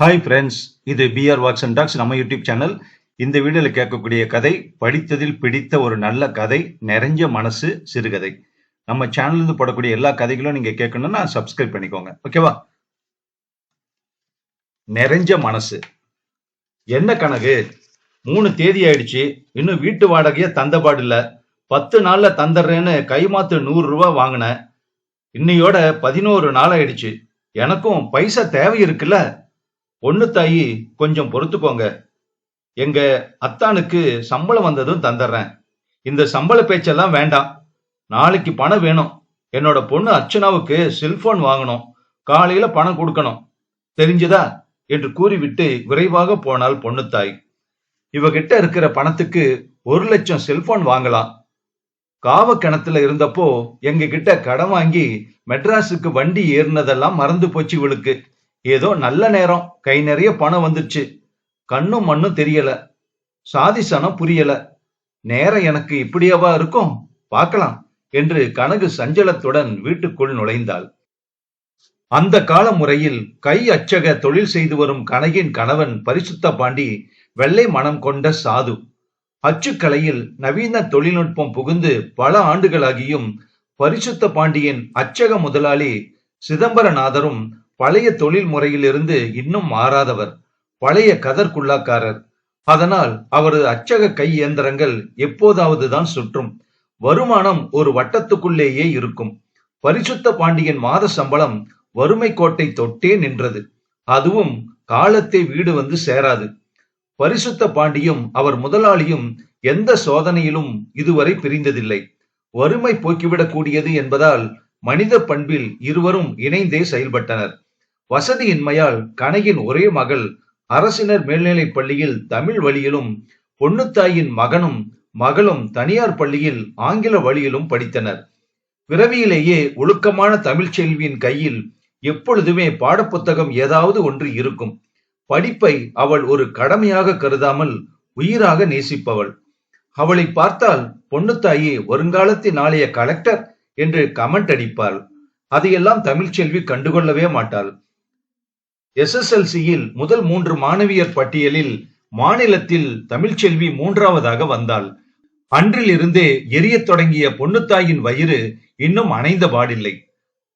Hi friends இது PR walks and talks நம்ம YouTube channel இந்த வீடியோவில் கேட்கக்கூடிய கதை படித்ததில் பிடித்த ஒரு நல்ல கதை நிறைஞ்ச மனசு சிறுகதை. நம்ம சேனல்லேருந்து போடக்கூடிய எல்லா கதைகளும் நீங்கள் கேட்கணும்னா சப்ஸ்கிரைப் பண்ணிக்கோங்க. ஓகேவா நிறைஞ்ச மனசு. என்ன கணக்கு மூணு தேதி ஆயிடுச்சு. இன்னும் வீட்டு வாடகையே தந்தபாடு இல்லை. பத்து நாள்ல தந்துடுறேன்னு கைமாத்து நூறு ரூபாய் வாங்கினேன். இன்னையோட பதினோரு நாள் ஆயிடுச்சு. எனக்கும் பைசா தேவை இருக்குல்ல? பொண்ணு தாயி கொஞ்சம் பொறுத்துக்கோங்க. எங்க அத்தானுக்கு சம்பளம் வந்ததும் தந்துடுறேன். இந்த சம்பள பேச்செல்லாம் வேண்டாம். நாளைக்கு பணம் வேணும். என்னோட பொண்ணு அர்ச்சனாவுக்கு செல்போன் வாங்கணும். காலையில பணம் கொடுக்கணும். தெரிஞ்சுதா? என்று கூறிவிட்டு விரைவாக போனாள் பொண்ணு தாய். இவகிட்ட இருக்கிற பணத்துக்கு ஒரு லட்சம் செல்போன் வாங்கலாம். காவ கிணத்துல இருந்தப்போ எங்க கிட்ட கடன் வாங்கி மெட்ராஸுக்கு வண்டி ஏறினதெல்லாம் மறந்து போச்சு இவளுக்கு. ஏதோ நல்ல நேரம். கை நிறைய பணம் வந்துருச்சு. கண்ணும் மண்ணும் தெரியல. சாதிசனம் புரியல. நேரம் எனக்கு இப்படியாவா இருக்கும்? பார்க்கலாம் என்று கனகு சஞ்சலத்துடன் வீட்டுக்குள் நுழைந்தாள். அந்த கால முறையில் கை அச்சக தொழில் செய்து வரும் கனகின் கணவன் பரிசுத்த பாண்டி வெள்ளை மனம் கொண்ட சாது. அச்சுக்கலையில் நவீன தொழில்நுட்பம் புகுந்து பல ஆண்டுகளாகியும் பரிசுத்த பாண்டியின் அச்சக முதலாளி சிதம்பரநாதரும் பழைய தொழில் முறையிலிருந்து இன்னும் மாறாதவர் பழைய கதற்குள்ளாக்காரர். அதனால் அவரது அச்சக கை இயந்திரங்கள் எப்போதாவது தான் சுற்றும். வருமானம் ஒரு வட்டத்துக்குள்ளேயே இருக்கும். பரிசுத்த பாண்டியன் மாத சம்பளம் வறுமை கோட்டை தொட்டே நின்றது. அதுவும் காலத்தை வீடு வந்து சேராது. பரிசுத்த பாண்டியும் அவர் முதலாளியும் எந்த சோதனையிலும் இதுவரை பிரிந்ததில்லை. வறுமை போக்கிவிடக்கூடியது என்பதால் மனித பண்பில் இருவரும் இணைந்தே செயல்பட்டனர். வசதியின்மையால் கனகின் ஒரே மகள் அரசினர் மேல்நிலைப் பள்ளியில் தமிழ் வழியிலும் பொன்னுத்தாயின் மகனும் மகளும் தனியார் பள்ளியில் ஆங்கில வழியிலும் படித்தனர். பிறவியிலேயே ஒழுக்கமான தமிழ்ச் செல்வியின் கையில் எப்பொழுதுமே பாடப்புத்தகம் ஏதாவது ஒன்று இருக்கும். படிப்பை அவள் ஒரு கடமையாக கருதாமல் உயிராக நேசிப்பவள். அவளை பார்த்தால் பொன்னுத்தாயி வருங்காலத்தின் நாளைய கலெக்டர் என்று கமெண்ட் அடிப்பாள். அதையெல்லாம் தமிழ்ச்செல்வி கண்டுகொள்ளவே மாட்டாள். எஸ்எஸ்எல்சியில் முதல் மூன்று மாணவியர் பட்டியலில் மாநிலத்தில் தமிழ்ச்செல்வி மூன்றாவதாக வந்தாள். அன்றிலிருந்தே எரியத் தொடங்கிய பொண்ணுத்தாயின் வயிறு இன்னும் அணைந்த பாடில்லை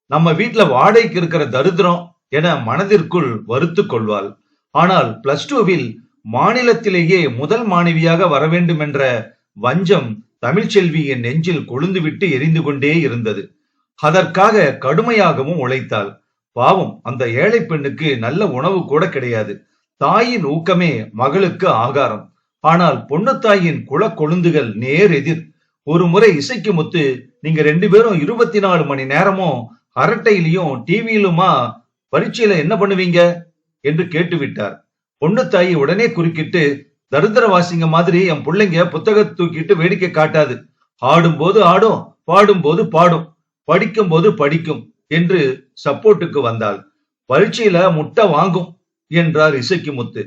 நம்ம வீட்டுல வாடகைக்கு இருக்கிற தரித்திரம் என மனதிற்குள் வருத்து கொள்வாள். ஆனால் பிளஸ் டூவில் மாநிலத்திலேயே முதல் மாணவியாக வர வேண்டும் என்ற வஞ்சம் தமிழ்ச்செல்வியின் நெஞ்சில் கொழுந்துவிட்டு எரிந்து கொண்டே இருந்தது. அதற்காக கடுமையாகவும் உழைத்தாள். பாவம் அந்த ஏழை பெண்ணுக்கு நல்ல உணவு கூட கிடையாது. தாயின் ஊக்கமே மகளுக்கு ஆகாரம். ஆனால் பொண்ணுத்தாயின் குல கொழுந்துகள் நேர் எதிர். ஒரு முறை இசைக்கு முத்து நீங்க ரெண்டு பேரும் இருபத்தி நாலு மணி நேரமும் அரட்டையிலையும் டிவியிலுமா பரீட்சையில என்ன பண்ணுவீங்க? என்று கேட்டுவிட்டார். பொண்ணுத்தாயி உடனே குறுக்கிட்டு தரித்திரவாசிங்க மாதிரி என் பிள்ளைங்க புத்தகத்தை தூக்கிட்டு வேடிக்கை காட்டாது. ஆடும்போது ஆடும் பாடும்போது பாடும். படிக்கும் போது படிக்கும். என்று சப்போர்ட்டுக்கு வந்தாள். பரீட்சையில முட்டை வாங்கும் என்றார் இசைக்கு முத்து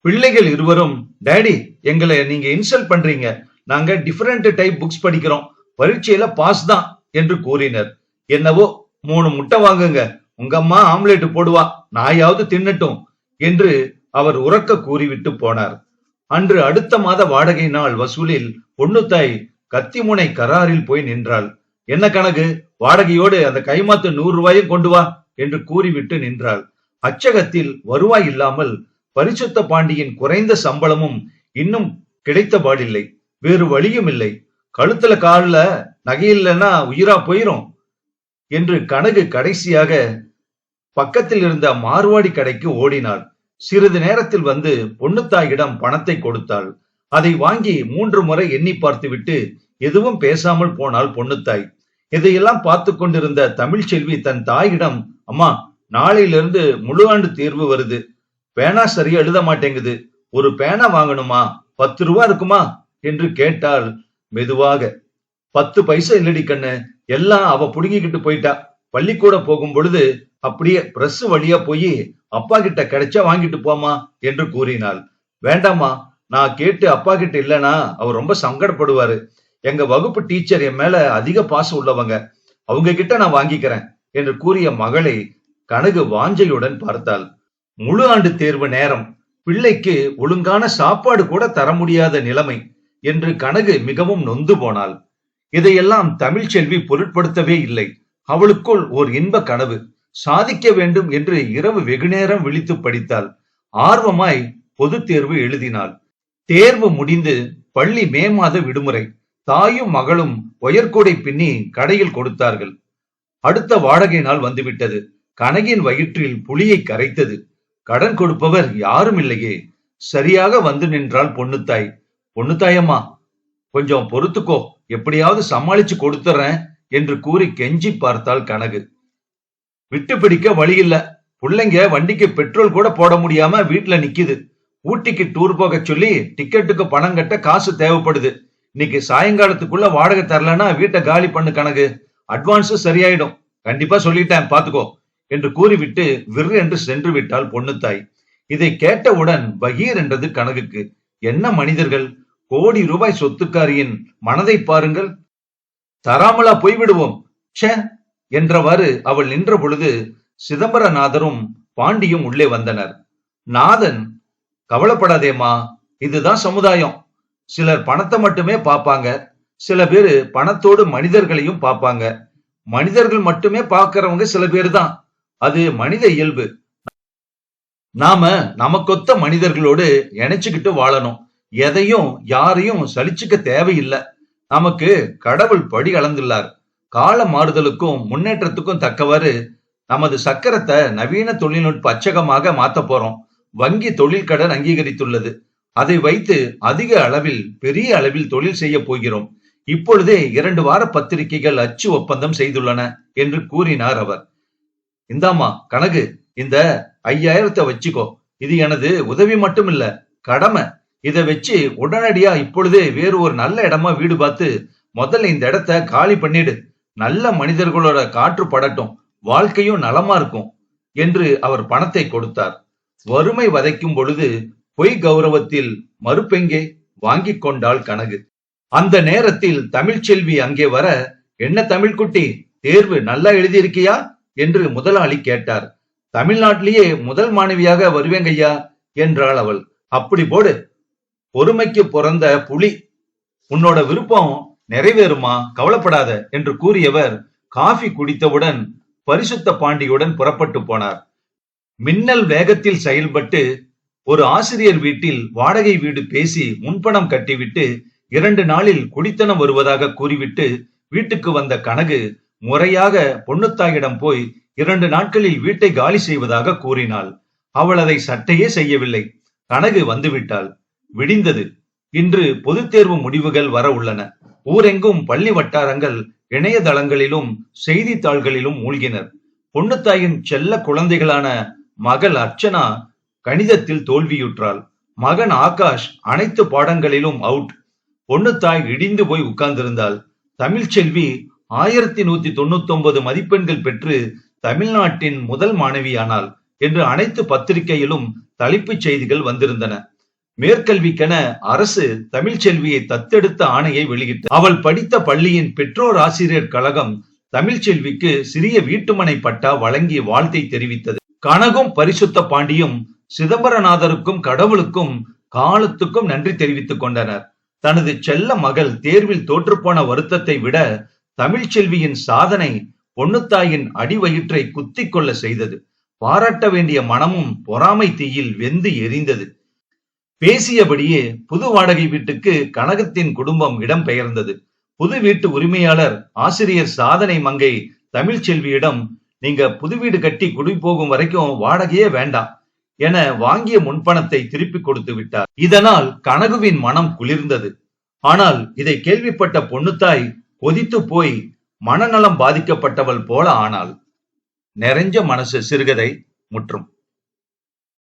பிள்ளைகள் இருவரும் டேடி எங்களை நீங்க இன்சல்ட் பண்றீங்க. நாங்க டிஃபரெண்ட் டைப் புக்ஸ் படிக்கிறோம். பரீட்சையில பாஸ் தான் என்று கூறினர். என்னவோ மூணு முட்டை வாங்குங்க. உங்க அம்மா ஆம்லேட் போடுவா. நாயாவது தின்னட்டும் என்று அவர் உறக்க கூறிவிட்டு போனார். அன்று அடுத்த மாத வாடகை நாள் வசூலில் பொண்ணுத்தாய் கத்திமுனை கராரில் போய் நின்றாள். என்ன கணக்கு? வாடகையோடு அந்த கைமாத்து நூறு ரூபாயும் கொண்டு வா என்று கூறிவிட்டு நின்றாள். அச்சகத்தில் வருவாய் இல்லாமல் பரிசுத்த பாண்டியின் குறைந்த சம்பளமும் இன்னும் கிடைத்தபாடில்லை. வேறு வழியும் இல்லை. கழுத்துல காலில் நகை இல்லைன்னா உயிரா போயிரும் என்று கனகு கடைசியாக பக்கத்தில் இருந்த மார்வாடி கடைக்கு ஓடினாள். சிறிது நேரத்தில் வந்து பொண்ணுத்தாயிடம் பணத்தை கொடுத்தாள். அதை வாங்கி மூன்று முறை எண்ணி பார்த்துவிட்டு எதுவும் பேசாமல் போனாள் பொண்ணுத்தாய் இதையெல்லாம் பார்த்து கொண்டிருந்த தமிழ்ச்செல்வி தன் தாயிடம் அம்மா நாளையிலிருந்து முழு ஆண்டு தேர்வு வருது. பேனா சரியா எழுத மாட்டேங்குது. ஒரு பேனா வாங்கணுமா? பத்து ரூபா இருக்குமா? என்று கேட்டால் மெதுவாக. பத்து பைசா இல்லடி கண்ணு. எல்லாம் அவ புடுங்கிக்கிட்டு போயிட்டா. பள்ளிக்கூட போகும் பொழுது அப்படியே பிரஸ் வழியா போய் அப்பா கிட்ட கிடைச்சா வாங்கிட்டு போமா என்று கூறினாள். வேண்டாமா நான் கேட்டு அப்பா கிட்ட இல்லனா அவர் ரொம்ப சங்கடப்படுவாரு. எங்க வகுப்பு டீச்சர் என் மேல அதிக பாசம் உள்ளவங்க அவங்க கிட்ட நான் வாங்கிக்கிறேன் என்று கூறிய மகளை கனகு வாஞ்சையுடன் பார்த்தாள். முழு ஆண்டு தேர்வு நேரம் பிள்ளைக்கு ஒழுங்கான சாப்பாடு கூட தர முடியாத நிலைமை என்று கனகு மிகவும் நொந்து போனாள். இதையெல்லாம் தமிழ்ச்செல்வி பொருட்படுத்தவே இல்லை. அவளுக்குள் ஓர் இன்ப கனவு சாதிக்க வேண்டும் என்று இரவு வெகுநேரம் விழித்து படித்தாள். ஆர்வமாய் பொது தேர்வு எழுதினாள். தேர்வு முடிந்து பள்ளி மே மாத விடுமுறை தாயும் மகளும் ஒயர்கூடை பின்னி கடையில் கொடுத்தார்கள். அடுத்த வாடகை நாள் வந்துவிட்டது. கனகின் வயிற்றில் புலியை கரைத்தது. கடன் கொடுப்பவர் யாரும் இல்லையே. சரியாக வந்து நின்றாள் பொண்ணுத்தாய் பொண்ணுத்தாயம்மா கொஞ்சம் பொறுத்துக்கோ. எப்படியாவது சமாளிச்சு கொடுத்துறேன் என்று கூறி கெஞ்சி பார்த்தாள் கனகு. விட்டு பிடிக்க வழி இல்ல பிள்ளைங்க வண்டிக்கு பெட்ரோல் கூட போட முடியாம வீட்டுல நிக்குது. ஊட்டிக்கு டூர் போக சொல்லி டிக்கெட்டுக்கு பணம் கட்ட காசு தேவைப்படுது. இன்னைக்கு சாயங்காலத்துக்குள்ள வாடகை தரலன்னா வீட்டை காலி பண்ணு கணக்கு. அட்வான்ஸு சரியாயிடும். கண்டிப்பா சொல்லிட்டேன் பாத்துக்கோ என்று கூறிவிட்டு விர் என்று சென்று விட்டாள் பொண்ணுத்தாய் இதை கேட்டவுடன் பகீர் என்றது கனகுக்கு என்ன மனிதர்கள்? கோடி ரூபாய் சொத்துக்காரியின் மனதை பாருங்கள். தராமலா போய்விடுவோம். ச்சே என்றவாறு அவள் நின்ற பொழுது சிதம்பரநாதரும் பாண்டியும் உள்ளே வந்தனர். நாதன் கவலைப்படாதேம்மா இதுதான் சமுதாயம். சிலர் பணத்தை மட்டுமே பார்ப்பாங்க. சில பேர் பணத்தோடு மனிதர்களையும் பார்ப்பாங்க. மனிதர்கள் மட்டுமே பார்க்கறவங்க சில பேர் தான். அது மனித இயல்பு. நாம நமக்கொத்த மனிதர்களோடு இணைச்சுக்கிட்டு வாழணும். எதையும் யாரையும் சலிச்சுக்க தேவையில்லை. நமக்கு கடவுள் படி அளந்துள்ளார். கால மாறுதலுக்கும் முன்னேற்றத்துக்கும் தக்கவாறு நமது சக்கரத்தை நவீன தொழில்நுட்ப அச்சகமாக மாத்த போறோம். வங்கி தொழில் கடன் அங்கீகரித்துள்ளது. அதை வைத்து அதிக அளவில் பெரிய அளவில் தொழில் செய்ய போகிறோம். இப்பொழுதே இரண்டு வார பத்திரிகைகள் அச்சு ஒப்பந்தம் செய்துள்ளன என்று கூறினார் அவர். இந்தாமா கனகு இந்த ஐயாயிரத்தை வச்சுக்கோ. இது எனது உதவி மட்டும் இல்ல கடமை. இதை வச்சு உடனடியா இப்பொழுதே வேறு ஒரு நல்ல இடமா வீடு பார்த்து முதல்ல இந்த இடத்த காலி பண்ணிடு. நல்ல மனிதர்களோட காற்று படட்டும் வாழ்க்கையும் நலமா இருக்கும் என்று அவர் பணத்தை கொடுத்தார். வறுமை வதைக்கும் பொழுது பொய் கௌரவத்தில் மறுப்பெங்கே வாங்கிக் கொண்டாள் கனகு. அந்த நேரத்தில் தமிழ்ச்செல்வி அங்கே வர என்ன தமிழ்குட்டி தேர்வு நல்லா எழுதியிருக்கியா? என்று முதலாளி கேட்டார். தமிழ்நாட்டிலேயே முதல் மாணவியாக வருவேங்கய்யா என்றாள் அவள். அப்படி போடு. பொறுமைக்கு பிறந்த புலி. உன்னோட விருப்பம் நிறைவேறுமா? கவலைப்படாத என்று கூறியவர் காஃபி குடித்தவுடன் பரிசுத்த பாண்டியுடன் புறப்பட்டு போனார். மின்னல் வேகத்தில் செயல்பட்டு ஒரு ஆசிரியர் வீட்டில் வாடகை வீடு பேசி முன்பணம் கட்டிவிட்டு இரண்டு நாளில் குடித்தனம் வருவதாக கூறிவிட்டு வீட்டுக்கு வந்த கனகு முறையாக பொண்ணுத்தாயிடம் போய் இரண்டு நாட்களில் வீட்டை காலி செய்வதாக கூறினாள். அவள் அதை சட்டையே செய்யவில்லை. கனகு வந்துவிட்டாள். விடிந்தது. இன்று பொதுத் தேர்வு முடிவுகள் வர உள்ளன. ஊரெங்கும் பள்ளி வட்டாரங்கள் இணையதளங்களிலும் செய்தித்தாள்களிலும் மூழ்கினர். பொண்ணுத்தாயின் செல்ல குழந்தைகளான மகள் அர்ச்சனா கணிதத்தில் தோல்வியுற்றாள். மகன் ஆகாஷ் அனைத்து பாடங்களிலும் அவுட் பொண்ணுத்தாய் இடிந்து போய் உட்கார்ந்திருந்தாள். தமிழ்ச்செல்வி ஆயிரத்தி நூத்தி தொண்ணூத்தி ஒன்பது மதிப்பெண்கள் பெற்று தமிழ்நாட்டின் முதல் மாணவியானாள் என்று அனைத்து பத்திரிகையிலும் தலைப்புச் செய்திகள் வந்திருந்தன. மேற்கல்விக்கென அரசு தமிழ்ச்செல்வியை தத்தெடுத்த ஆணையை வெளியிட்டு அவள் படித்த பள்ளியின் பெற்றோர் ஆசிரியர் கழகம் தமிழ்ச்செல்விக்கு சிறிய வீட்டுமனை பட்டா வழங்கி வாழ்த்தை தெரிவித்தது. கனகும் பரிசுத்த பாண்டியும் சிதம்பரநாதருக்கும் கடவுளுக்கும் காலத்துக்கும் நன்றி தெரிவித்துக் கொண்டனர். தனது செல்ல மகள் தேர்வில் தோற்றுப்போன வருத்தத்தை விட தமிழ்ச்செல்வியின் சாதனை பொண்ணுத்தாயின் அடிவயிற்றை குத்தி கொள்ள செய்தது. பாராட்ட வேண்டிய மனமும் பொறாமை தீயில் வெந்து எரிந்தது. பேசியபடியே புது வாடகை வீட்டுக்கு கனகத்தின் குடும்பம் இடம் பெயர்ந்தது. புது வீட்டு உரிமையாளர் ஆசிரியர் சாதனை மங்கை தமிழ்ச்செல்வியிடம் நீங்க புது வீடு கட்டி குடி போகும் வரைக்கும் வாடகையே வேண்டாம். என வாங்கிய முன்பணத்தை திருப்பி கொடுத்து விட்டார். இதனால் கனகுவின் மனம் குளிர்ந்தது. ஆனால் இதை கேள்விப்பட்ட பொண்ணுத்தாய் கொதித்து போய் மனநலம் பாதிக்கப்பட்டவள் போல ஆனாள். நிறைஞ்ச மனசு சிறுகதை முற்றும்.